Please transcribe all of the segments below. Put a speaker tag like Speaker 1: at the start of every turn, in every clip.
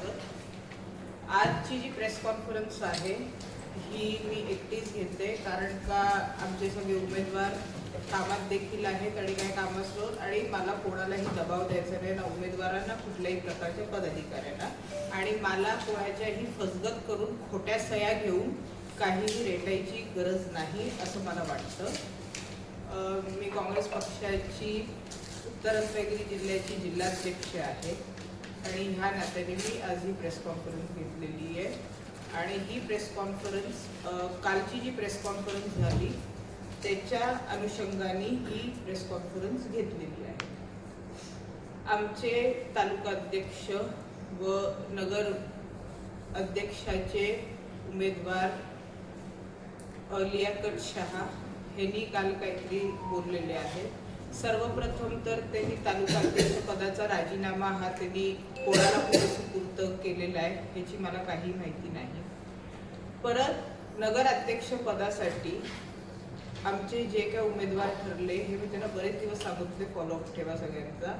Speaker 1: स्वागत. आजची जी press conference आहे ही मी एकटीच घेते कारण का आमचे सगळे उमेदवार कामात देखील आहेत आणि काही कामासोबत आणि मला कोणालाही दबाव द्यायचा नाही ना उमेदवारांना कुठल्याही प्रकारच्या पदाधिकाऱ्यांना. आणि मला कोणाच्याही फसगत करून खोट्या सह्या घेऊन काहीही रेटायची गरज नाही असं मला वाटतं. मी काँग्रेस पक्षाची उत्तर रत्नागिरी जिल्ह्याची जिल्हाध्यक्ष आहे. आणि ह्या नात्याने मी आज ही प्रेस कॉन्फरन्स घेतलेली आहे. आणि ही प्रेस कॉन्फरन्स कालची जी प्रेस कॉन्फरन्स झाली त्याच्या अनुषंगाने ही प्रेस कॉन्फरन्स घेतलेली आहे. आमचे तालुका अध्यक्ष व नगर अध्यक्षाचे उमेदवार लियाकत शहा यांनी काल काहीतरी बोललेले आहेत. सर्वप्रथम तर त्यांनी तालुका अध्यक्ष पदाचा राजीनामा हा त्यांनी कोणाला पुढे सुपूर्त केलेला आहे ह्याची मला काही माहिती नाही. परत नगर अध्यक्ष पदासाठी आमचे जे काही उमेदवार ठरले हे मी त्यांना बरेच दिवस सांगितले फॉलोअप ठेवा सगळ्यांचा.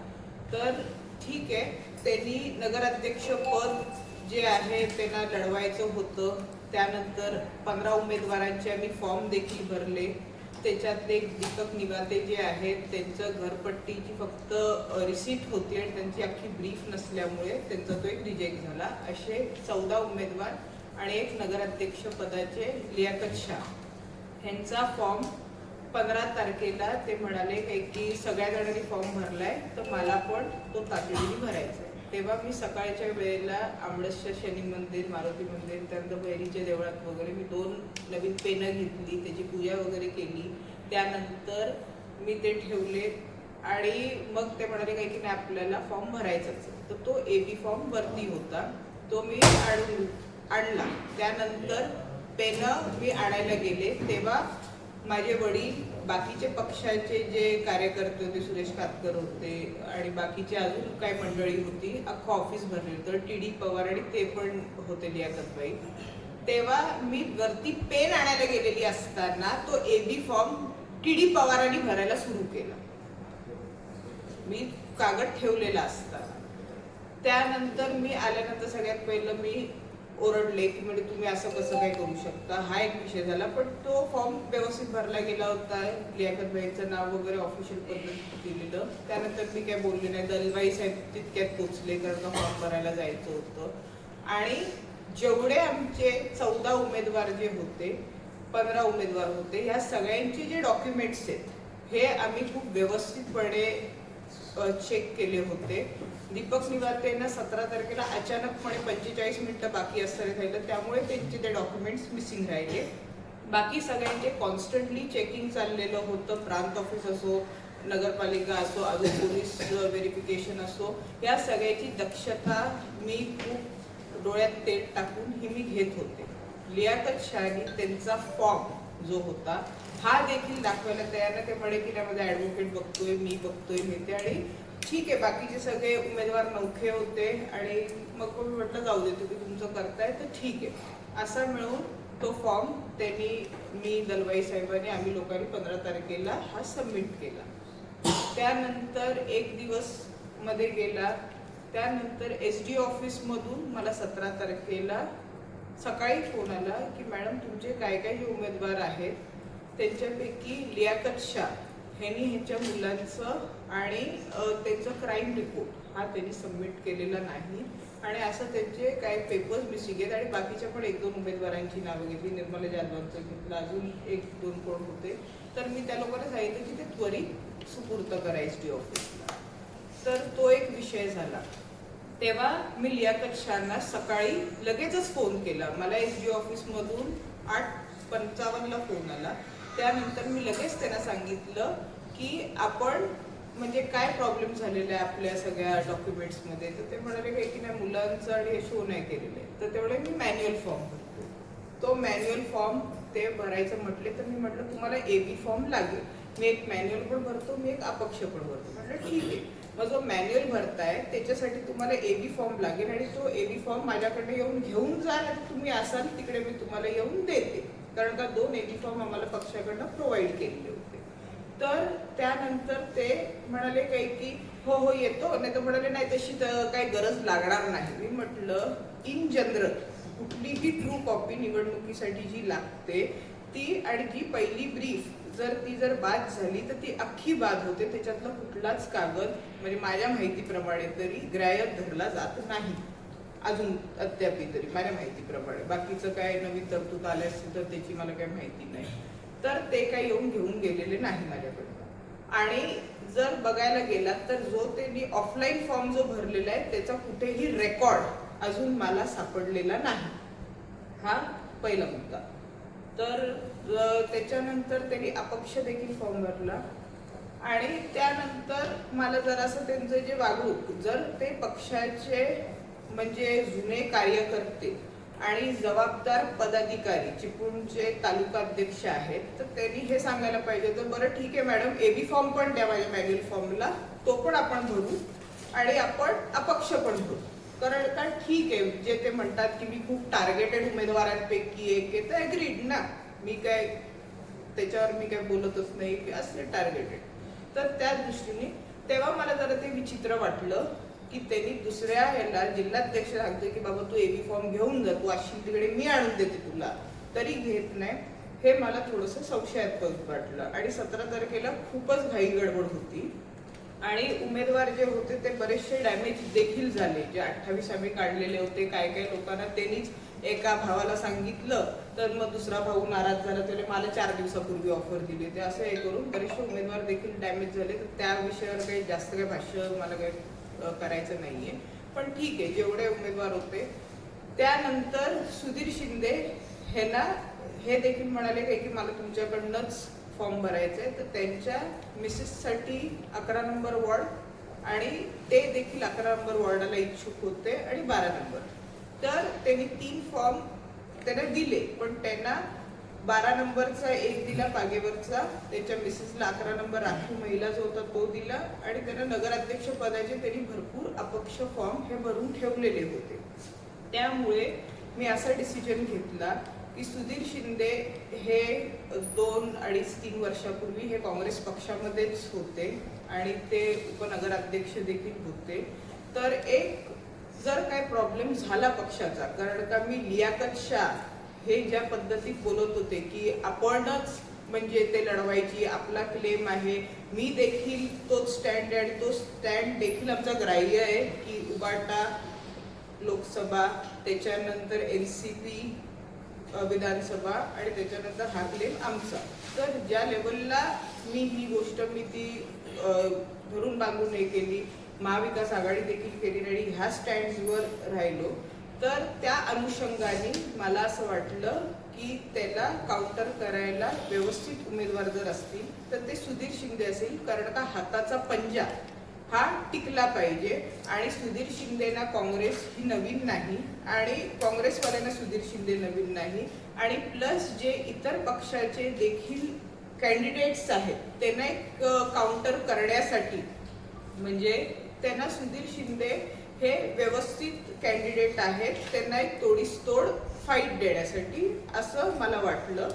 Speaker 1: तर ठीक आहे त्यांनी नगराध्यक्ष पद जे आहे त्यांना लढवायचं होतं. त्यानंतर पंधरा उमेदवारांचे आम्ही फॉर्म देखील भरले. त्याच्यातले एक दीपक निवाते जे आहेत त्यांचं घरपट्टीची फक्त रिसीट होती आणि त्यांची अख्खी ब्रीफ नसल्यामुळे त्यांचा तो एक रिजेक्ट झाला. असे चौदा उमेदवार आणि एक नगराध्यक्ष पदाचे लियाकत शाह. ह्यांचा फॉर्म पंधरा तारखेला ते म्हणाले की सगळ्या जणांनी फॉर्म भरलाय तर मला पण तो तातडीने भरायचा आहे. तेव्हा मी सकाळच्या वेळेला आंबडस्य शनी मंदिर मारुती मंदिर त्यानंतर भैरीच्या देवळात वगैरे मी दोन नवीन पेनं घेतली त्याची पूजा वगैरे केली. त्यानंतर मी ते ठेवले आणि मग ते म्हणाले काय की नाही आपल्याला फॉर्म भरायचाच. तर तो ए बी फॉर्म वरती होता. तो मी आणून आणला. त्यानंतर पेनं मी आणायला गेले. तेव्हा माझे वडील बाकीचे पक्षाचे जे कार्यकर्ते होते सुरेश कातकर होते आणि बाकीचे अजून काही मंडळी होती अख्खं ऑफिस भरलेलं होतं. टी डी पवार आणि ते पण होते लियाकतबाई. तेव्हा मी वरती पेन आणायला गेलेली असताना तो A B form T D पवारांनी भरायला सुरू केला. मी कागद ठेवलेला असताना. त्यानंतर मी आल्यानंतर सगळ्यात पहिलं मी ओरडले की म्हणजे तुम्ही असं कसं काय करू शकता? हा एक विषय झाला पण तो फॉर्म व्यवस्थित भरला गेला होता. लियाकत भाईचं नाव वगैरे ऑफिशियल पद्धतीत दिलेलं. त्यानंतर मी काय बोलले नाही. दलबाई साहेब तितक्यात पोचले कारण का फॉर्म भरायला जायचं होतं. आणि जेवढे आमचे चौदा उमेदवार जे होते पंधरा उमेदवार होते ह्या सगळ्यांचे जे डॉक्युमेंट्स आहेत हे आम्ही खूप व्यवस्थितपणे चेक केले होते. दीपक निवातेंना सतरा तारखेला अचानकपणे पंचेचाळीस मिनिटं बाकी असताना राहिलं. त्यामुळे त्यांचे ते डॉक्युमेंट्स मिसिंग राहिले. बाकी सगळ्यांचे कॉन्स्टंटली चेकिंग चाललेलं होतं. प्रांत ऑफिस असो नगरपालिका असो अजून पोलीस व्हेरिफिकेशन असो. या सगळ्याची दक्षता मी खूप डोळ्यात तेल टाकून ही मी घेत होते. लियाकत शहानी त्यांचा फॉर्म जो होता हा देखील दाखवायला तयार ना ते म्हणे की त्यामध्ये ऍडव्होकेट बघतोय मी बघतोय मी ते. आणि ठीक आहे बाकीचे सगळे उमेदवार नौखे होते आणि मग मी म्हटलं जाऊ दे तुम्ही तुमचं करताय तर ठीक आहे. असा मिळून तो फॉर्म त्यांनी मी दलवाई साहेबांनी आम्ही लोकांनी पंधरा तारखेला हा सबमिट केला. त्यानंतर एक दिवसमध्ये गेला. त्यानंतर एस डी ऑफिसमधून मला सतरा तारखेला सकाळी फोन आला की मॅडम तुमचे काय काय जे उमेदवार आहेत? त्यांच्यापैकी लियाकत शाह ह्यांनी ह्यांच्या मुलांचं आणि त्यांचं क्राईम रिपोर्ट हा त्यांनी सबमिट केलेला नाही. आणि असं त्यांचे काही पेपर्स मिसिंग आहेत आणि बाकीच्या पण एक दोन उमेदवारांची नावं घेतली. निर्मला जाधवांचं घेतलं. अजून एक दोन कोण होते? तर मी त्या लोकांना सांगितलं की ते त्वरित सुपूर्त करा डी ऑफिसला. तर तो एक विषय झाला. तेव्हा मी लियाकत शाहना सकाळी लगेचच फोन केला. मला एस डी ऑफिसमधून आठ पंचावन्नला फोन आला. त्यानंतर मी लगेच त्यांना सांगितलं की आपण म्हणजे काय प्रॉब्लेम झालेला आहे आपल्या सगळ्या डॉक्युमेंट्समध्ये तर ते म्हणाले काही की नाही मुलांचं आणि हे शो नाही केलेलं आहे. तर तेवढे मी मॅन्युअल फॉर्म भरतो. तो मॅन्युअल फॉर्म ते भरायचं म्हटले तर मी म्हटलं तुम्हाला ए बी फॉर्म लागेल. मी एक मॅन्युअल पण भरतो मी एक अपक्ष पण भरतो. म्हटलं ठीक आहे. मग जो मॅन्युअल भरताय त्याच्यासाठी तुम्हाला ए बी फॉर्म लागेल आणि तो ए बी फॉर्म माझ्याकडे येऊन घेऊन जा आणि तुम्ही असाल तिकडे मी तुम्हाला येऊन देते. कारण का दोन युनिफॉर्म आम्हाला पक्षाकडनं प्रोव्हाइड केलेले होते. तर त्यानंतर ते म्हणाले काही की हो हो येतो. नाही तर म्हणाले नाही तशी तर काही गरज लागणार नाही. मी म्हटलं इन जनरल कुठलीही ट्रू कॉपी निवडणुकीसाठी जी लागते ती आणि जी पहिली ब्रीफ जर ती जर बाद झाली तर ती अख्खी बाद होते. त्याच्यातला कुठलाच कागद म्हणजे माझ्या माहितीप्रमाणे तरी ग्राह्य धरला जात नाही. अजून अद्याप तरी माझ्या माहितीप्रमाणे बाकीचं काय नवीन तरतूद आले असतील तर त्याची मला काही माहिती नाही. तर ते काही येऊन घेऊन गेलेले नाही माझ्याकडनं आणि जर बघायला गेलात तर जो त्यांनी ऑफलाईन फॉर्म जो भरलेला आहे त्याचा कुठेही रेकॉर्ड अजून मला सापडलेला नाही. हा पहिला मुद्दा. तर त्याच्यानंतर त्यांनी अपक्ष देखील फॉर्म भरला. आणि त्यानंतर मला जरासं त्यांचं जे वागणूक जर ते पक्षाचे म्हणजे जुने कार्यकर्ते आणि जबाबदार पदाधिकारी चिपळूणचे तालुका अध्यक्ष आहेत तर त्यांनी हे सांगायला पाहिजे तर बरं ठीक आहे मॅडम एबी फॉर्म पण द्या माझ्या मॅन्युअल फॉर्मला तो पण आपण भरू आणि आपण अपक्ष पण भरू. कारण का ठीक आहे जे ते म्हणतात की मी खूप टार्गेटेड उमेदवारांपैकी एक आहे तर अग्रीड ना. मी काय त्याच्यावर मी काय बोलतच नाही की असले टार्गेटेड तर त्या दृष्टीने तेव्हा मला जरा ते विचित्र वाटलं. की त्यांनी दुसऱ्या ह्याला जिल्हाध्यक्ष सांगतो की बाबा तू एबी फॉर्म घेऊन जा तू अशी तिकडे मी आणून देते तुला. तरी घेत नाही. हे मला थोडंसं संशयात्मक वाटलं. आणि सतरा तारखेला खूपच घाई गडबड होती. आणि उमेदवार जे होते ते बरेचसे डॅमेज देखील झाले. जे अठ्ठावीस आम्ही काढलेले होते काय काय लोकांना त्यांनीच एका भावाला सांगितलं तर मग दुसरा भाऊ नाराज झाला. त्याने मला चार दिवसापूर्वी ऑफर दिली. ते असं हे करून बरेचसे उमेदवार देखील डॅमेज झाले. तर त्या विषयावर काही जास्त काही भाष्य मला काही करायचं नाहीये. पण ठीक आहे जेवढे उमेदवार होते त्यानंतर सुधीर शिंदे ह्यांना हे देखील म्हणाले काय की मला तुमच्याकडनंच फॉर्म भरायचं आहे तर त्यांच्या मिसेससाठी अकरा नंबर वॉर्ड आणि ते देखील अकरा नंबर वॉर्डाला इच्छुक होते आणि बारा नंबर. तर त्यांनी तीन फॉर्म त्यांना दिले पण त्यांना बारा नंबरचा एक दिला पागेवरचा. त्याच्या मिसेसला अकरा नंबर राखीव महिला जो होता तो दिला. आणि त्यांना नगराध्यक्ष पदाचे त्यांनी भरपूर अपक्ष फॉर्म हे भरून ठेवलेले होते. त्यामुळे मी असा डिसिजन घेतला की सुधीर शिंदे हे दोन अडीच तीन वर्षापूर्वी हे काँग्रेस पक्षामध्येच होते आणि ते उपनगराध्यक्ष देखील होते. तर एक जर काय प्रॉब्लेम झाला पक्षाचा कारण का मी लियाकत शाह हे ज्या पद्धतीत बोलत होते की आपणच म्हणजे ते लढवायची आपला क्लेम आहे. मी देखील तोच स्टँड आहे आणि तो स्टँड देखील आमचा ग्राह्य आहे की उबाटा लोकसभा त्याच्यानंतर एन सी पी विधानसभा आणि त्याच्यानंतर हा क्लेम आमचा. तर ज्या लेवलला मी ही गोष्ट मी ती धरून बांधून हे केली महाविकास आघाडी देखील केली आणि ह्या स्टँड्सवर राहिलो. तर त्या अनुषंगाने मला असं वाटलं की त्याला काउंटर करायला व्यवस्थित उमेदवार जर असतील तर ते सुधीर शिंदे असेल कारण का हाताचा पंजा हा टिकला पाहिजे. आणि सुधीर शिंदेना काँग्रेस ही नवीन नाही आणि काँग्रेसवाल्यांना सुधीर शिंदे नवीन नाही. आणि प्लस जे इतर पक्षाचे देखील कॅन्डिडेट्स आहेत त्यांना एक काउंटर करण्यासाठी म्हणजे त्यांना सुधीर शिंदे हे व्यवस्थित कॅन्डिडेट आहेत त्यांना एक तोडीसतोड फाईट देण्यासाठी असं मला वाटलं.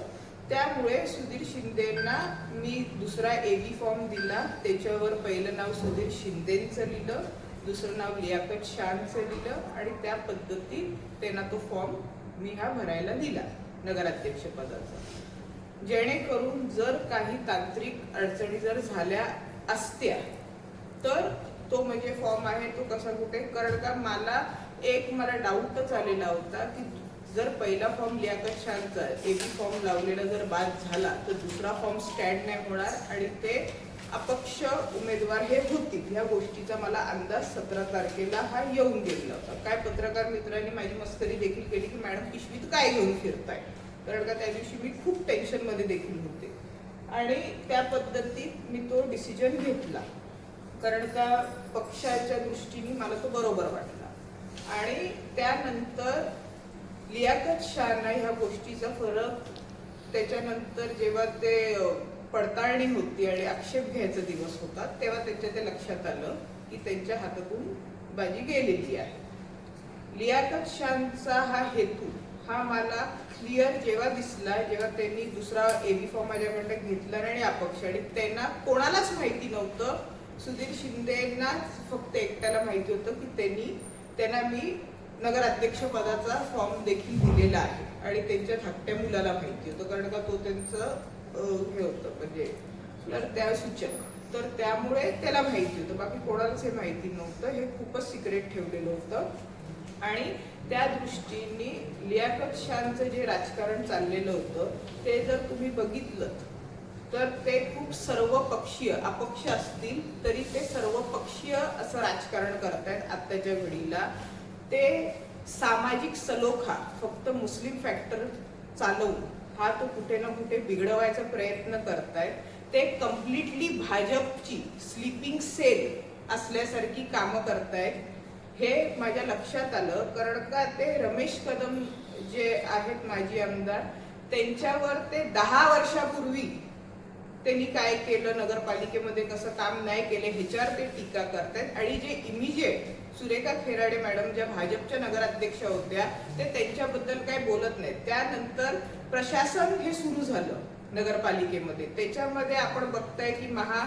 Speaker 1: त्यामुळे सुधीर शिंदेंना मी दुसरा एबी फॉर्म दिला. त्याच्यावर पहिलं नाव सुधीर शिंदेंचं लिहिलं दुसरं नाव लियाकत शानचं लिहिलं आणि त्या पद्धतीत त्यांना तो फॉर्म मी हा भरायला दिला नगराध्यक्षपदाचा जेणेकरून जर काही तांत्रिक अडचणी जर झाल्या असत्या तर तो म्हणजे फॉर्म आहे तो कसा कुठे? कारण का मला एक मला डाऊटच आलेला होता की जर पहिला फॉर्म लियाकत शाहचा ए बी फॉर्म लावलेला जर बाद झाला तर दुसरा फॉर्म स्टँड नाही होणार आणि ते अपक्ष उमेदवार हे होतील. ह्या गोष्टीचा मला अंदाज सतरा तारखेला हा येऊन गेलेला होता. काय पत्रकार मित्रांनी माझी मस्करी देखील केली की मॅडम पिशवीत काय घेऊन फिरताय? कारण का त्या दिवशी मी खूप टेन्शनमध्ये देखील होते. आणि त्या पद्धतीत मी तो डिसिजन घेतला. कारण का पक्षाच्या दृष्टीने मला तो बरोबर वाटला. आणि त्यानंतर लियाकत शाहना ह्या गोष्टीचा फरक त्याच्यानंतर जेव्हा ते पडताळणी होती आणि आक्षेप घ्यायचा दिवस होता तेव्हा त्यांच्या ते लक्षात आलं की त्यांच्या हातातून बाजी गेलेली आहे. लियाकत शानचा हा हेतू हा मला क्लिअर जेव्हा दिसला जेव्हा त्यांनी दुसरा एबी फॉर्म माझ्याकडनं घेतला आणि अपक्ष आणि त्यांना कोणालाच माहिती नव्हतं सुधीर शिंदेना फक्त एकट्याला माहिती होतं की त्यांनी त्यांना मी नगराध्यक्ष पदाचा फॉर्म देखील दिलेला आहे. आणि त्यांच्या धाकट्या मुलाला माहिती होतं कारण का तो त्यांचं हे होतं म्हणजे तर त्या सूचक. तर त्यामुळे त्याला माहिती होतं. बाकी कोणालाच हे माहिती नव्हतं. हे खूपच सिक्रेट ठेवलेलं होतं. आणि त्या दृष्टीने लियाकत शानचं जे राजकारण चाललेलं होतं ते जर तुम्ही बघितलं तर ते खूप सर्व पक्षीय अपक्ष असतील तरी ते सर्व पक्षीय असं राजकारण करतायत आत्ताच्या घडीला. ते सामाजिक सलोखा फक्त मुस्लिम फॅक्टर चालवून हा तो कुठे ना कुठे बिघडवायचा प्रयत्न करतायत. ते कम्प्लिटली भाजपची स्लीपिंग सेल असल्यासारखी कामं करतायत. हे माझ्या लक्षात आलं कारण का ते रमेश कदम जे आहेत माजी आमदार त्यांच्यावर ते दहा वर्षापूर्वी त्यांनी काय केलं नगरपालिकेमध्ये कसं काम नाही केलं ह्याच्यावर ते टीका करतायत. आणि जे इमिजिएट सुरेखा खेराडे मॅडम ज्या भाजपच्या नगराध्यक्ष होत्या ते त्यांच्याबद्दल काही बोलत नाहीत. त्यानंतर प्रशासन हे सुरू झालं. नगरपालिकेमध्ये. त्याच्यामध्ये आपण बघताय की महा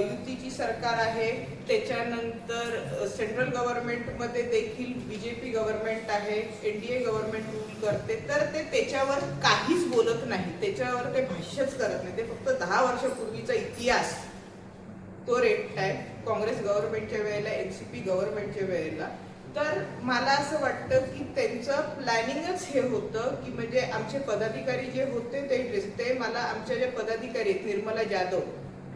Speaker 1: युतीची सरकार आहे. त्याच्यानंतर सेंट्रल गव्हर्नमेंटमध्ये देखील बी जे पी गव्हर्नमेंट आहे. N D A government rule करते. तर ते त्याच्यावर काहीच बोलत नाही. त्याच्यावर ते भाष्यच करत नाही. ते फक्त दहा वर्षापूर्वीचा इतिहास तो रेट आहे काँग्रेस गव्हर्नमेंटच्या वेळेला एनसीपी गव्हर्नमेंटच्या वेळेला. तर मला असं वाटतं की त्यांचं प्लॅनिंगच हे होतं की म्हणजे आमचे पदाधिकारी जे होते ते ते मला आमच्या ज्या पदाधिकारी आहेत निर्मला जाधव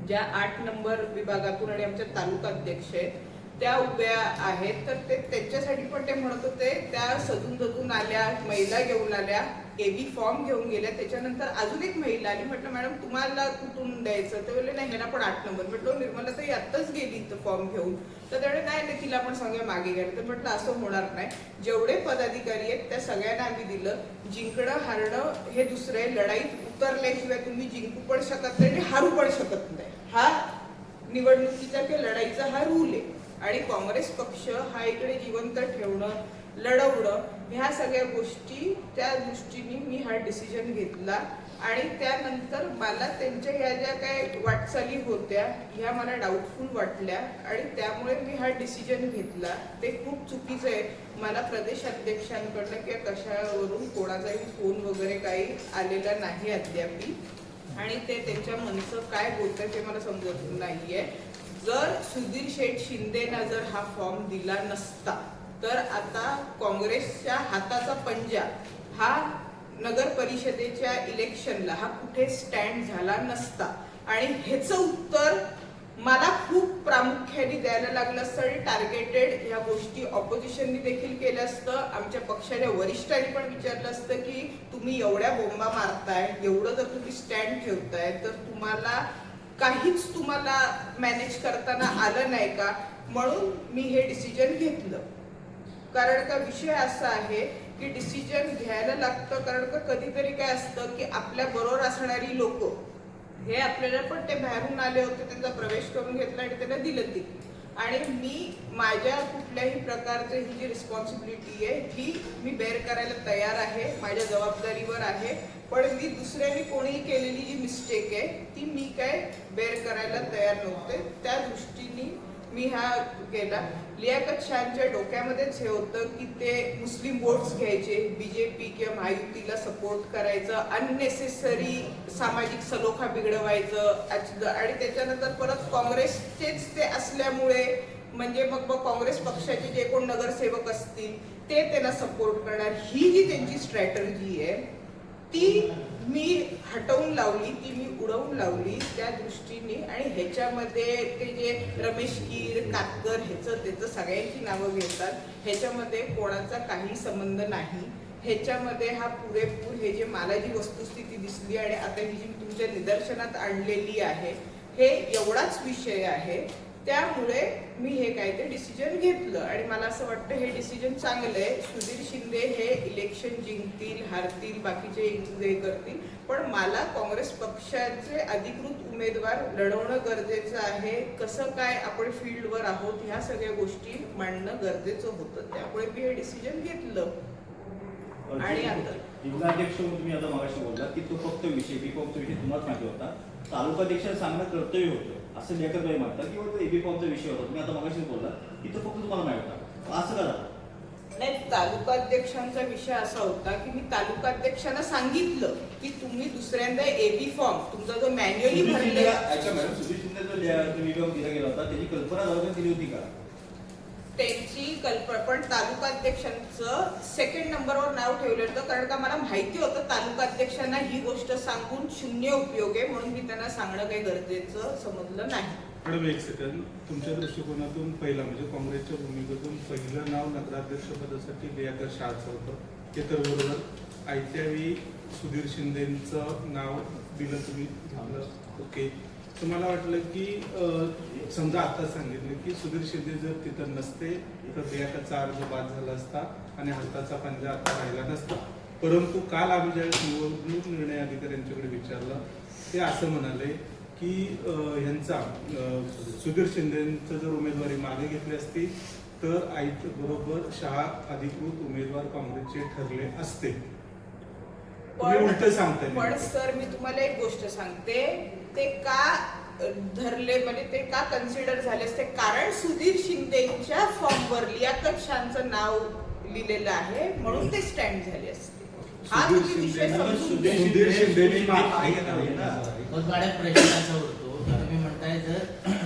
Speaker 1: ज्या आठ नंबर विभागातून आणि आमच्या तालुका अध्यक्ष आहेत त्या उभ्या आहेत तर ते त्यांच्यासाठी पण ते म्हणत होते त्या सजून जजून आल्या महिला घेऊन आल्या एबी फॉर्म घेऊन गेल्या त्याच्यानंतर अजून एक महिला आली म्हटलं मॅडम तुम्हाला कुठून द्यायचं? ते बोलले नाही ह्याला पण आठ नंबर. म्हटलं हो, निर्मला तर आत्ताच गेली इथं फॉर्म घेऊन. तर त्याने नाही नाही तिला पण सांगूया मागे गेले तर म्हटलं असं होणार नाही. जेवढे पदाधिकारी आहेत त्या सगळ्यांना आम्ही दिलं. जिंकणं हारणं हे दुसरे लढाईत उतरल्याशिवाय तुम्ही जिंकू पण शकत नाही आणि हारू पण शकत नाही. हा निवडणुकीचा किंवा लढाईचा हा रूल आहे. आणि काँग्रेस पक्ष हा इकडे जिवंत ठेवणं लढवणं ह्या सगळ्या गोष्टी त्या दृष्टीने मी हा डिसिजन घेतला. आणि त्यानंतर मला त्यांच्या ह्या ज्या काय वाटचाली होत्या ह्या मला डाऊटफुल वाटल्या. आणि त्यामुळे मी हा डिसिजन घेतला. ते खूप चुकीचं आहे. मला प्रदेश अध्यक्षांकडनं किंवा कशावरून कोणाचाही फोन वगैरे काही आलेला नाही अद्यापी. आणि ते त्यांच्या मनचं काय बोलतं ते मला समजत आहे जर सुधीर शेठ शिंदेना जर हा फॉर्म दिला नसता तर आता काँग्रेसच्या हाताचा पंजा हा नगर परिषदेच्या इलेक्शनला हा कुठे स्टँड झाला नसता. आणि ह्याचं उत्तर मला खूप प्रामुख्याने द्यायला लागलं असतं आणि टार्गेटेड ह्या गोष्टी ऑपोजिशननी देखील केलं असतं. आमच्या पक्षाच्या वरिष्ठांनी पण विचारलं असतं की तुम्ही एवढ्या बोंबा मारताय एवढं जर तुम्ही स्टँड ठेवताय तर तुम्हाला काहीच तुम्हाला मॅनेज करताना आलं नाही का? म्हणून मी हे डिसिजन घेतलं. कारण का विषय असा आहे की डिसिजन घ्यायला लागतं कारण का कधीतरी काय असतं की आपल्या बरोबर असणारी लोक हे आपल्याला पण ते बाहेरून आले होते त्यांचा प्रवेश करून घेतला आणि त्यांना दिलं ती. आणि मी माझ्या कुठल्याही प्रकारचं ही जी रिस्पॉन्सिबिलिटी आहे ही मी बेअर करायला तयार आहे माझ्या जबाबदारीवर आहे. पण मी दुसऱ्याने कोणीही केलेली जी मिस्टेक आहे ती मी काय बेअर करायला तयार नव्हते. त्या दृष्टीने मी ह्या केला. लियाकत शाहच्या डोक्यामध्येच हे होतं की ते मुस्लिम वोट्स घ्यायचे बीजेपी किंवा महायुतीला सपोर्ट करायचं अननेसेसरी सामाजिक सलोखा बिघडवायचं आणि त्याच्यानंतर परत काँग्रेसचेच ते असल्यामुळे म्हणजे मग मग काँग्रेस पक्षाचे जे कोण नगरसेवक असतील ते त्यांना सपोर्ट करणार. ही जी त्यांची स्ट्रॅटर्जी आहे ती मी हटवून लावली ती मी उडवून लावली त्या दृष्टीने आणि ह्याच्यामध्ये ते जे रमेश कीर कातकर ह्याचं त्याचं सगळ्यांची नावं घेतात ह्याच्यामध्ये कोणाचा काही संबंध नाही. ह्याच्यामध्ये हा पुरेपूर हे जे मला जी वस्तुस्थिती दिसली आणि आता ही जी तुमच्या निदर्शनात आणलेली आहे हे एवढाच विषय आहे त्यामुळे मी हे काय ते डिसिजन घेतलं. आणि मला असं वाटतं हे डिसिजन चांगलं आहे सुधीर शिंदे हे इलेक्शन जिंकतील हारतील बाकीचे हे करतील. पण मला काँग्रेस पक्षाचे अधिकृत उमेदवार लढवणं गरजेचं आहे. कसं काय आपण फील्डवर आहोत ह्या सगळ्या गोष्टी मांडणं गरजेचं होतं. त्यामुळे मी हे डिसिजन घेतलं. आणि आता
Speaker 2: जिल्हाध्यक्ष तुम्ही आता मगाशी बोलला की तो फक्त विषय बी फॉर्मचा विषय तुम्हाला माहिती होता. तालुकाध्यक्षाला सांगणं कर्तव्य होतं. असं लेखकबाई म्हणतात. किंवा तो एबी फॉर्मचा विषय होता. तुम्ही आता मगाशी बोलला की तो फक्त तुम्हाला माहिती होता. असं का झालं
Speaker 1: नाही तालुकाध्यक्षांचा विषय असा होता की मी तालुकाध्यक्षांना सांगितलं की तुम्ही दुसऱ्यांदा एबी फॉर्म तुमचा जो मॅन्युअली भरलेला
Speaker 2: ऐका मॅडम सुधीर शिंदे जो विभाग दिला गेला होता त्याची कल्पना जाऊन दिली होती का?
Speaker 1: त्यांची कल्पना पण तालुकाध्यक्षांचं सेकंड नंबरवर नाव ठेवलं होतं. कारण का मला माहिती होतं तालुकाध्यक्षांना ही गोष्ट सांगून शून्य उपयोग आहे म्हणून मी त्यांना सांगणं काही गरजेचं समजलं नाही.
Speaker 3: मॅडम एक सेकंड तुमच्या दृष्टिकोनातून पहिला म्हणजे काँग्रेसच्या भूमिकेतून पहिलं नाव नगराध्यक्षपदासाठी लियाकत शहाचं होतं. ते तर बरोबर. आयत्या वेळी सुधीर शिंदेचं नाव दिलं तुम्ही. झालं ओके. तर वाटलं की समजा आता सांगितलं की सुधीर शिंदे जर तिथं नसते तर लियाकतचा अर्ज बाद झाला असता आणि हाताचा पंजा आता राहिला नसता. परंतु काल आम्ही ज्यावेळेस निवडणूक निर्णय अधिकाऱ्यांच्याकडे विचारलं ते असं म्हणाले की ह्यांचा सुधीर शिंदेचं जर उमेदवारी मागे घेतली असती तर आईत बरोबर शहा अधिकृत उमेदवार काँग्रेसचे ठरले असते. तुम्ही उलट सांगताय
Speaker 1: पण सर मी तुम्हाला एक गोष्ट सांगते. ते का धरले म्हणजे ते का कन्सिडर झाले असते कारण सुधीर शिंदेच्या फॉर्मवर लियाकत शाहचं नाव लिहिलेलं आहे म्हणून ते स्टँड झाले असते. हा
Speaker 3: सुधीर
Speaker 1: तुम्ही विषय
Speaker 3: शिंदे-
Speaker 1: समजून
Speaker 2: सुधीर
Speaker 1: घ्या.
Speaker 3: सुधीर शिंदेनी मा-
Speaker 2: मागे
Speaker 4: प्रश्न असा उरतो की तुम्ही म्हणताय जर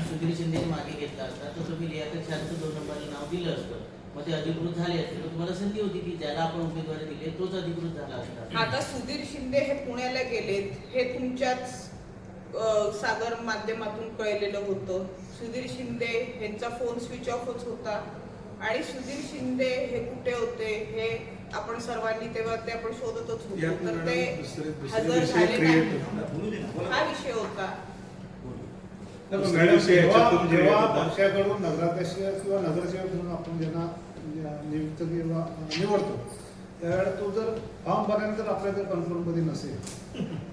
Speaker 4: सुधीर शिंदेने मागे घेतला असता तर तुम्ही लियाकत शहाचं दोन नंबरला नाव दिलं असतं. मग ते अधिकृत झाले असते. तर तुम्हाला संधी होती की ज्याला आपण उमेदवारी दिली तोच अधिकृत झाला असता.
Speaker 1: आता सुधीर शिंदे हे पुण्याला गेलेत. हे तुमच्याच अ, सागर माध्यमातून कळलेलं होतं. सुधीर शिंदे यांचा फोन स्विच ऑफच होता आणि सुधीर शिंदे हे कुठे होते हे आपण सर्वांनी तेव्हा ते आपण शोधतच होतो. तर
Speaker 3: मॅडम
Speaker 1: ते
Speaker 3: दुसरे दुसरे
Speaker 1: हजर
Speaker 3: विषय
Speaker 1: झाले
Speaker 3: क्रिएट
Speaker 1: नाही.
Speaker 3: होतात.
Speaker 1: हा विषय होता.
Speaker 5: मॅडम, जेव्हा. पक्षाकडून नगराध्यक्ष किंवा नगरसेवक म्हणून आपण ज्यांना नियुक्त किंवा निवडतो. त्यावेळेला तो जर फॉर्म भरल्यानंतर आपल्या जर कंट्रोलमध्ये नसेल.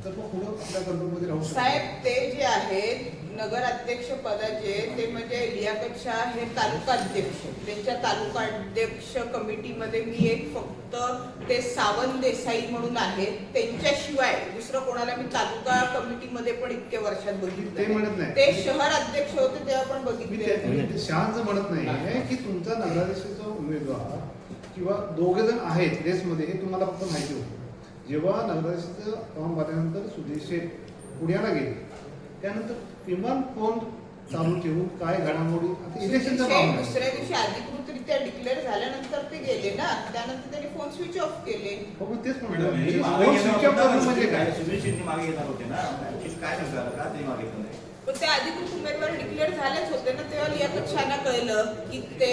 Speaker 5: तर मग पुढे आपल्या कंट्रोलमध्ये राहू शकतो.
Speaker 1: साहेब ते जे आहेत नगराध्यक्ष पदाचे ते म्हणजे लियाकत शाह हे तालुकाध्यक्ष त्यांच्या तालुकाध्यक्ष कमिटीमध्ये मी एक फक्त ते सावंत देसाई म्हणून आहेत. त्यांच्याशिवाय दुसरं कोणाला मी तालुका कमिटीमध्ये पण इतक्या वर्षात
Speaker 5: ते
Speaker 1: बघितलं
Speaker 5: म्हणत नाही.
Speaker 1: ते शहर अध्यक्ष होते तेव्हा पण
Speaker 5: मी
Speaker 1: बघितले.
Speaker 5: शहाचं म्हणत नाही आहे की तुमचा नगराध्यक्षाचा उमेदवार किंवा दोघे जण आहेत रेसमध्ये हे तुम्हाला फक्त माहिती होतं. जेव्हा नगराध्यक्षाचं फॉर्म भरल्यानंतर सुधीर शेठ पुण्याला गेले त्यानंतर किमान फोन चालू ठेवून काय घडामोडी आता इलेक्शनचा
Speaker 1: ते
Speaker 5: फॉर्म आहे.
Speaker 1: दुसऱ्या दिवशी अधिकृतरित्या डिक्लेअर झाल्यानंतर ते गेले ना त्यानंतर त्यांनी फोन स्विच ऑफ केले.
Speaker 5: हो, मग तेच फोन स्विच ऑफ करणं
Speaker 2: ना,
Speaker 5: म्हणजे
Speaker 2: सुधीर-
Speaker 5: काय
Speaker 2: सुधीर शिंदे मागे घेणार होते ना काय सांगता का ते मागे नाही
Speaker 1: पण ते अधिकृत उमेदवार डिक्लेअर झालेच होते ना तेव्हा लियाकत शाहना कळलं की ते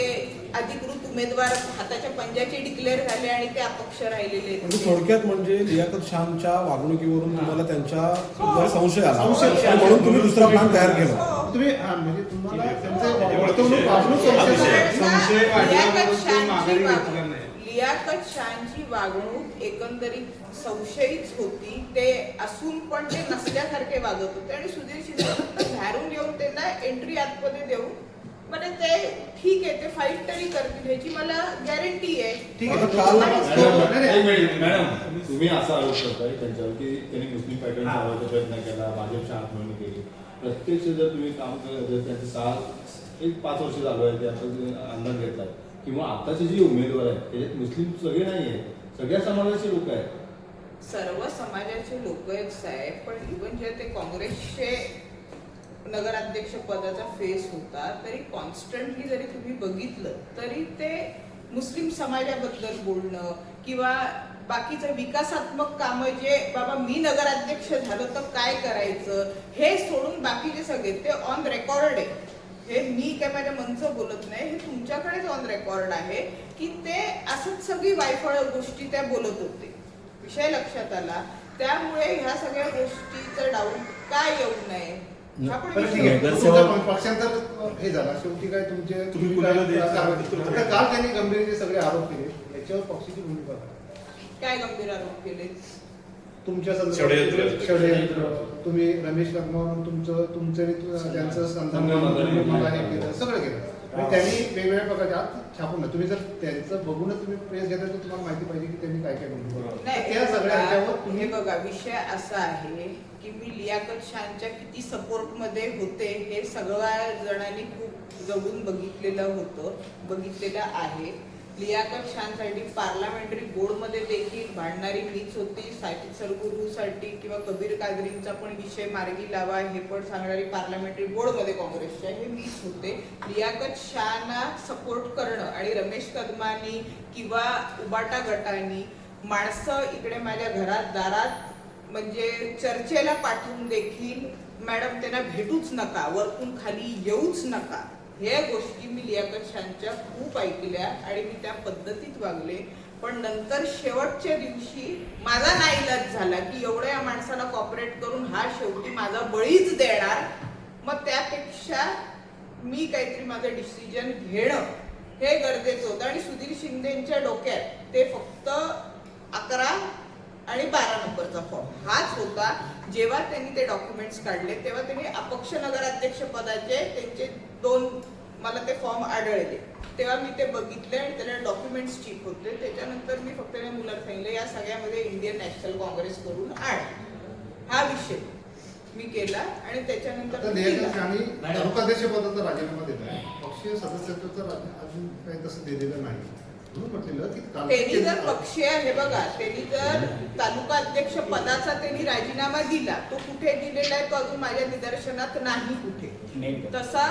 Speaker 1: अधिकृत उमेदवार हाताच्या पंजाचे डिक्लेअर झाले आणि ते अपक्ष राहिलेले आहेत.
Speaker 6: म्हणजे थोडक्यात म्हणजे लियाकत शामच्या वागणुकीवरून तुम्हाला त्यांच्या संशय आला.
Speaker 5: संशय आला.
Speaker 6: आणि म्हणून तुम्ही दुसरा प्लॅन तयार केला.
Speaker 1: हो.
Speaker 5: तुम्ही हा म्हणजे तुम्हाला त्यांचं वर्तवणूक वागणूक संशय आहे.
Speaker 3: संशय
Speaker 1: लियाकत
Speaker 3: ते
Speaker 1: शाहची
Speaker 3: माघारी
Speaker 1: वाग-
Speaker 3: घेतला नाही.
Speaker 1: लियाकत शाहची वागणूक एकंदरीत संशयीच होती. ते असून पण ते नसल्यासारखे वागत होते. आणि सुधीर शिंदे बाहेरून येऊन त्यांना एंट्री आतमध्ये देऊन म्हणजे ते ठीक आहे ते फाईट तरी करतील ह्याची मला गॅरंटी आहे.
Speaker 5: ठीक
Speaker 6: आता
Speaker 5: आहे
Speaker 6: काल-
Speaker 5: नाही, नाही.
Speaker 7: एक मिनिट, मॅडम तुम्ही असा आरोप करताय त्यांच्यावर की त्यांनी मुस्लिम पॅटर्न लावायचा प्रयत्न केला भाजपच्या आत्महत्या केली. प्रत्यक्ष जर तुम्ही काम केलं जर त्यांचे सहा एक पाच वर्ष चालू आहे ते आपण अंदाज घेतलाय किंवा आताचे जे उमेदवार आहेत त्याच्यात मुस्लिम सगळे नाही आहेत. सगळ्या समाजाचे लोक आहेत.
Speaker 1: सर्व समाजाचे लोक आहेत साहेब. पण इवन जे ते काँग्रेसचे नगराध्यक्ष पदाचा फेस होता तरी कॉन्स्टंटली जरी तुम्ही बघितलं तरी ते मुस्लिम समाजाबद्दल बोलणं किंवा बाकीचं विकासात्मक कामं जे बाबा मी नगराध्यक्ष झालो तर काय करायचं? हे सोडून बाकीचे सगळे ते ऑन रेकॉर्ड आहे. हे मी काय माझ्या मनचं बोलत नाही हे तुमच्याकडेच ऑन रेकॉर्ड आहे की ते असंच सगळी वायफळ गोष्टी त्या बोलत होते. विषय लक्षात आला. त्यामुळे ह्या सगळ्या गोष्टीचं डाऊट काय येऊ नये?
Speaker 5: बरं, ठीक. तुमचा पक्षांतर हे झाला शेवटी काय तुमचे
Speaker 3: तुम्ही
Speaker 5: तुम्ही
Speaker 3: कुणाला
Speaker 5: काय-
Speaker 3: द्यायचं?
Speaker 5: आता काल त्यांनी गंभीर जे सगळे आरोप केले याच्यावर पक्षाची भूमिका काय?
Speaker 1: काय गंभीर आरोप केले
Speaker 5: तुमच्या
Speaker 3: षडयंत्र.
Speaker 5: संदर्भात षडयंत्र तुम्ही रमेश कदमावरून तुमचं तुमचं आणि तु- त्यांचं संधान. मला हे केलं सगळं केलं म्हणजे त्यांनी वेगवेगळ्या प्रकारच्या आज छापून. तुम्ही जर त्यांचं बघूनच तुम्ही प्रेस घेता तर तुम्हाला माहिती पाहिजे की त्यांनी काय काय बोलतो
Speaker 1: नाही
Speaker 5: त्या सगळ्या ह्याच्यावर
Speaker 1: हे
Speaker 5: तुम्ही
Speaker 1: बघा विषय असा आहे की मी लियाकत शानच्या किती सपोर्टमध्ये होते हे सगळ्या जणांनी खूप जवळून बघितलेलं होतं बघितलेलं आहे. लियाकत शानसाठी पार्लमेंटरी बोर्डमध्ये देखील भांडणारी मीच होती. साहित्य सरगुरूसाठी किंवा कबीर कादरींचा पण विषय मार्गी लावा हे पण सांगणारी पार्लमेंटरी बोर्डमध्ये काँग्रेसच्या हे मीच होते. लियाकत शहाना सपोर्ट करणं आणि रमेश कदमानी किंवा उबाटा गटानी माणसं इकडे माझ्या घरात दारात म्हणजे चर्चेला पाठवून देखील मॅडम त्यांना भेटूच नका वरतून खाली येऊच नका. हे गोष्टी मी लियाकत शानच्या खूप ऐकल्या आणि मी त्या पद्धतीत वागले. पण नंतर शेवटच्या दिवशी माझा नाईलाज झाला की एवढ्या या माणसाला कॉपरेट करून हा शेवटी माझा बळीच देणार. मग त्यापेक्षा मी काहीतरी माझं डिसिजन घेणं हे गरजेचं होतं. आणि सुधीर शिंदेच्या डोक्यात ते फक्त अकरा आणि बारा नंबरचा फॉर्म हाच होता. जेव्हा त्यांनी ते डॉक्युमेंट्स काढले तेव्हा त्यांनी अपक्ष नगराध्यक्ष पदाचे त्यांचे दोन मला ते फॉर्म आढळले. तेव्हा मी ते बघितले आणि त्याला डॉक्युमेंट्स चीप होते. त्याच्यानंतर मी फक्त त्या मुलाला सांगितलं या सगळ्यामध्ये इंडियन नॅशनल काँग्रेस करून आण हा विषय मी केला आणि त्याच्यानंतर
Speaker 5: पदाचा राजीनामा देत आहे. पक्षीय सदस्यत्वाचं अजून काही तसं दिलेलं नाही. म्हणून म्हटलेलं की
Speaker 1: त्यांनी जर पक्षीय हे बघा त्यांनी जर तालुका अध्यक्ष पदाचा त्यांनी राजीनामा दिला तो कुठे दिलेला आहे तो अजून माझ्या निदर्शनात नाही कुठे. तसा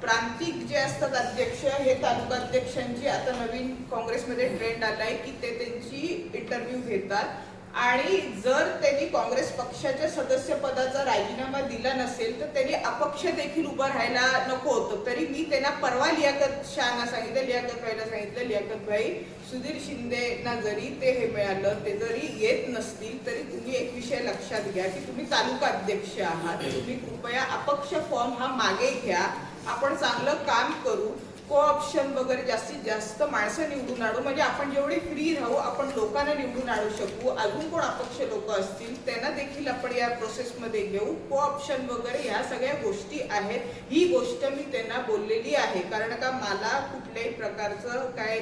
Speaker 1: प्रांतिक जे असतात अध्यक्ष हे तालुका अध्यक्षांची आता नवीन काँग्रेसमध्ये ट्रेंड आलाय की ते त्यांची इंटरव्ह्यू घेतात. आणि जर त्यांनी काँग्रेस पक्षाच्या सदस्य पदाचा राजीनामा दिला नसेल तर त्यांनी अपक्ष देखील उभं राहायला नको होतं. तरी मी त्यांना परवा लियाकत शहाना सांगितलं लियाकत भाईला सांगितलं लियाकत भाई सुधीर शिंदेना जरी ते हे मिळालं ते जरी येत नसतील तरी तुम्ही एक विषय लक्षात घ्या की तुम्ही तालुका अध्यक्ष आहात. तुम्ही कृपया अपक्ष फॉर्म हा मागे घ्या. आपण चांगलं काम करू को ऑप्शन वगैरे जास्तीत जास्त माणसं निवडून आणू. म्हणजे आपण जेवढे फ्री राहू आपण लोकांना निवडून आणू शकू. अजून कोण अपक्ष लोक असतील त्यांना देखील आपण या प्रोसेसमध्ये घेऊ. को ऑप्शन वगैरे ह्या सगळ्या गोष्टी आहेत. ही गोष्ट मी त्यांना बोललेली आहे. कारण का मला कुठल्याही प्रकारचं काय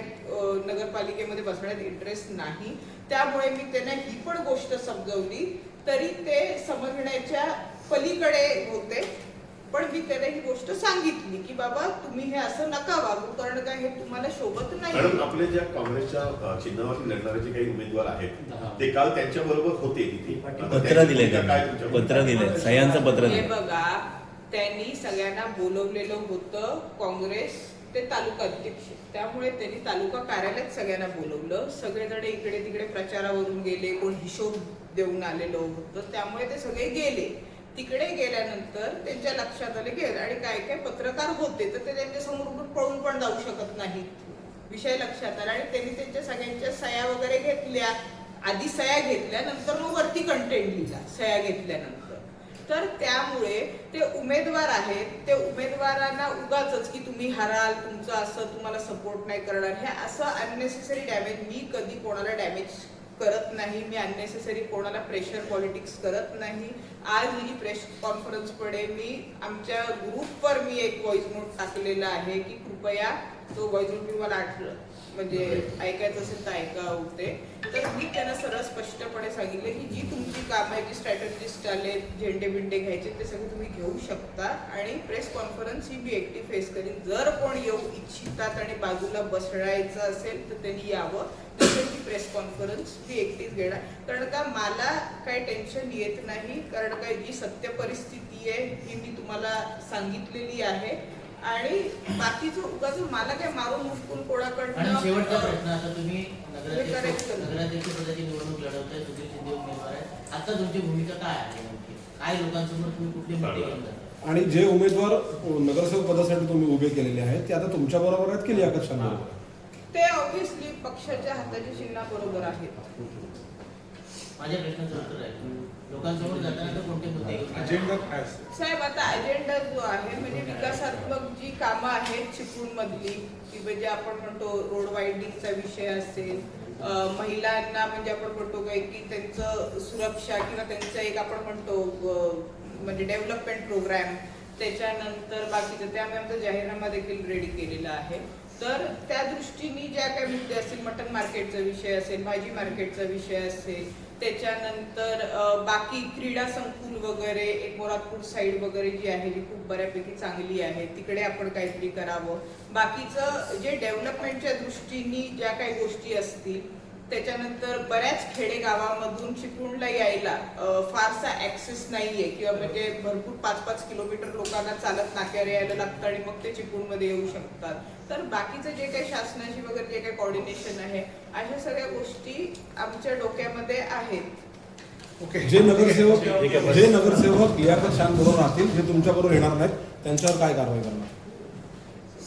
Speaker 1: नगरपालिकेमध्ये बसण्यात इंटरेस्ट नाही. त्यामुळे मी त्यांना ही पण गोष्ट समजवली. तरी ते समजण्याच्या पलीकडे होते. पण मी त्याला ही गोष्ट सांगितली की बाबा तुम्ही हे असं नका वागू कारण काय हे तुम्हाला शोभत
Speaker 8: मॅडम
Speaker 1: नाही
Speaker 8: आपले ज्या काँग्रेसच्या चिन्हावरती लढणारे जे काही उमेदवार आहेत ते काल त्यांच्या बरोबर होते तिथे. आता
Speaker 9: पत्र
Speaker 8: त्यांची
Speaker 9: दिले
Speaker 8: भूमिका काय
Speaker 9: त्यांनी
Speaker 8: तुमच्या
Speaker 9: पत्र दिले. सह्यांचं पत्र
Speaker 1: हे
Speaker 9: दिलं.
Speaker 1: बघा त्यांनी सगळ्यांना बोलवलेलं होतं काँग्रेस ते तालुका अध्यक्ष. त्यामुळे त्यांनी तालुका कार्यालयात सगळ्यांना बोलवलं. सगळेजण इकडे तिकडे प्रचारावरून गेले कोण हिशोब देऊन आलेलं होतं. त्यामुळे ते सगळे गेले. तिकडे गेल्यानंतर त्यांच्या लक्षात आले की आणि काय काय पत्रकार होते तर ते त्यांच्यासमोर पळून पण जाऊ शकत नाहीत. विषय लक्षात आला. आणि त्यांनी त्यांच्या सगळ्यांच्या सह्या वगैरे घेतल्या. आधी सह्या घेतल्या नंतर मग वरती कंटेंट लिहिला सह्या घेतल्यानंतर. तर त्यामुळे ते उमेदवार आहेत. ते उमेदवारांना उगाच की तुम्ही हराल तुमचं असं तुम्हाला सपोर्ट नाही करणार. हे असं अननेसेसरी डॅमेज मी कधी कोणाला डॅमेज करत नाही मी अननेसेसरी कोणाला प्रेशर पॉलिटिक्स करत नाही. आज ही प्रेस कॉन्फरन्सपुढे मी आमच्या ग्रुपवर मी एक व्हॉइस नोट टाकलेला आहे की कृपया तो व्हॉइस नोट मी मला आठवलं. म्हणजे ऐकायचं असेल तर ऐका होते तर मी त्यांना सरळ स्पष्टपणे सांगितले की जी तुमची कामं आहे जी स्ट्रॅटजिस्ट आले झेंडे बिंडे घ्यायचे ते सगळे तुम्ही घेऊ शकता. आणि प्रेस कॉन्फरन्स ही मी एकटी फेस करीन. जर कोण येऊ इच्छितात आणि बाजूला बसडायचं असेल तर त्यांनी यावं. तसेच ही प्रेस कॉन्फरन्स मी एकटीच घेणार. कारण का मला काही टेन्शन येत नाही. कारण का जी सत्य परिस्थिती आहे ही मी तुम्हाला सांगितलेली आहे. आणि बाकीचं उगाच मला काय मारून मुटकून
Speaker 4: आणि शेवटचा
Speaker 1: कोणाकडनं
Speaker 4: प्रश्न आता तुम्ही. नगराध्यक्ष पदाची निवडणूक लढवताय सुधीर शिंदे उमेदवार आहेत आता तुमची भूमिका काय आहे नेमकी? काय लोकांसमोर तुम्ही कुठली मुद्दे घेऊन जाता?
Speaker 6: आणि जे उमेदवार नगरसेवक पदासाठी तुम्ही उभे केलेले आहेत ते आता तुमच्या बरोबर आहेत की लियाकत शाह बरोबर
Speaker 1: ते ऑब्विसली पक्षाच्या हाताच्या चिन्हाबरोबर आहेत.
Speaker 4: माझ्या प्रश्नाचं उत्तर आहे. लोकांसमोर जाताना तर कोणते मुद्दे घेऊन?
Speaker 3: अजेंडा काय असेल
Speaker 1: साहेब आता अजेंडा जो आहे म्हणजे विकासात्मक जी कामं आहेत चिपळूण मधली की म्हणजे आपण म्हणतो रोड वायडिंगचा विषय असेल अं, महिलांना म्हणजे आपण म्हणतो काय की त्यांचं सुरक्षा किंवा त्यांचं एक आपण म्हणतो अं, म्हणजे डेव्हलपमेंट प्रोग्राम त्याच्यानंतर बाकीचं ते आम्ही आमचा जाहीरनामा देखील रेडी केलेला आहे. तर त्या दृष्टीने ज्या काही मुद्दे असतील मटन मार्केटचा विषय असेल भाजी मार्केटचा विषय असेल त्याच्यानंतर बाकी क्रीडा संकुल वगैरे एक मोरातपूर साईड वगैरे जी आहे जी खूप बऱ्यापैकी चांगली आहे तिकडे आपण काहीतरी करावं. बाकीचं जे डेव्हलपमेंटच्या दृष्टीने ज्या काही गोष्टी असतील त्याच्यानंतर बऱ्याच खेडेगावामधून चिपळूणला यायला फारसा ऍक्सेस नाहीये. किंवा म्हणजे भरपूर पाच पाच किलोमीटर लोकांना चालत नाक्यावर यायला लागतं आणि मग ते चिपळूणमध्ये येऊ शकतात. तर बाकीचं जे काही शासनाची वगैरे जे काही कॉर्डिनेशन आहे अशा सगळ्या गोष्टी आमच्या डोक्यामध्ये आहेत.
Speaker 5: ओके
Speaker 6: जे नगरसेवक जे नगरसेवक लियाकत शान बरोबर राहतील जे तुमच्या बरोबर येणार नाहीत त्यांच्यावर काय कारवाई करणार?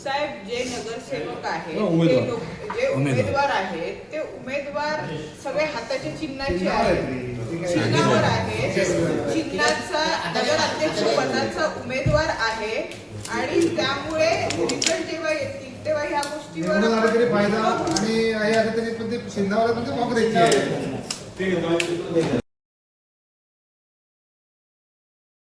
Speaker 1: साहेब जे नगरसेवक आहेत जे उमेदवार. आहेत ते उमेदवार सगळे हाताच्या चिन्हाचे
Speaker 5: आहेत
Speaker 1: आहेत. चिन्हावर आहे चिन्हाचा नगराध्यक्ष पदाचा उमेदवार आहे. आणि त्यामुळे रिझल्ट जेव्हा येतील तेव्हा ह्या गोष्टीवर
Speaker 5: फायदा आणि हे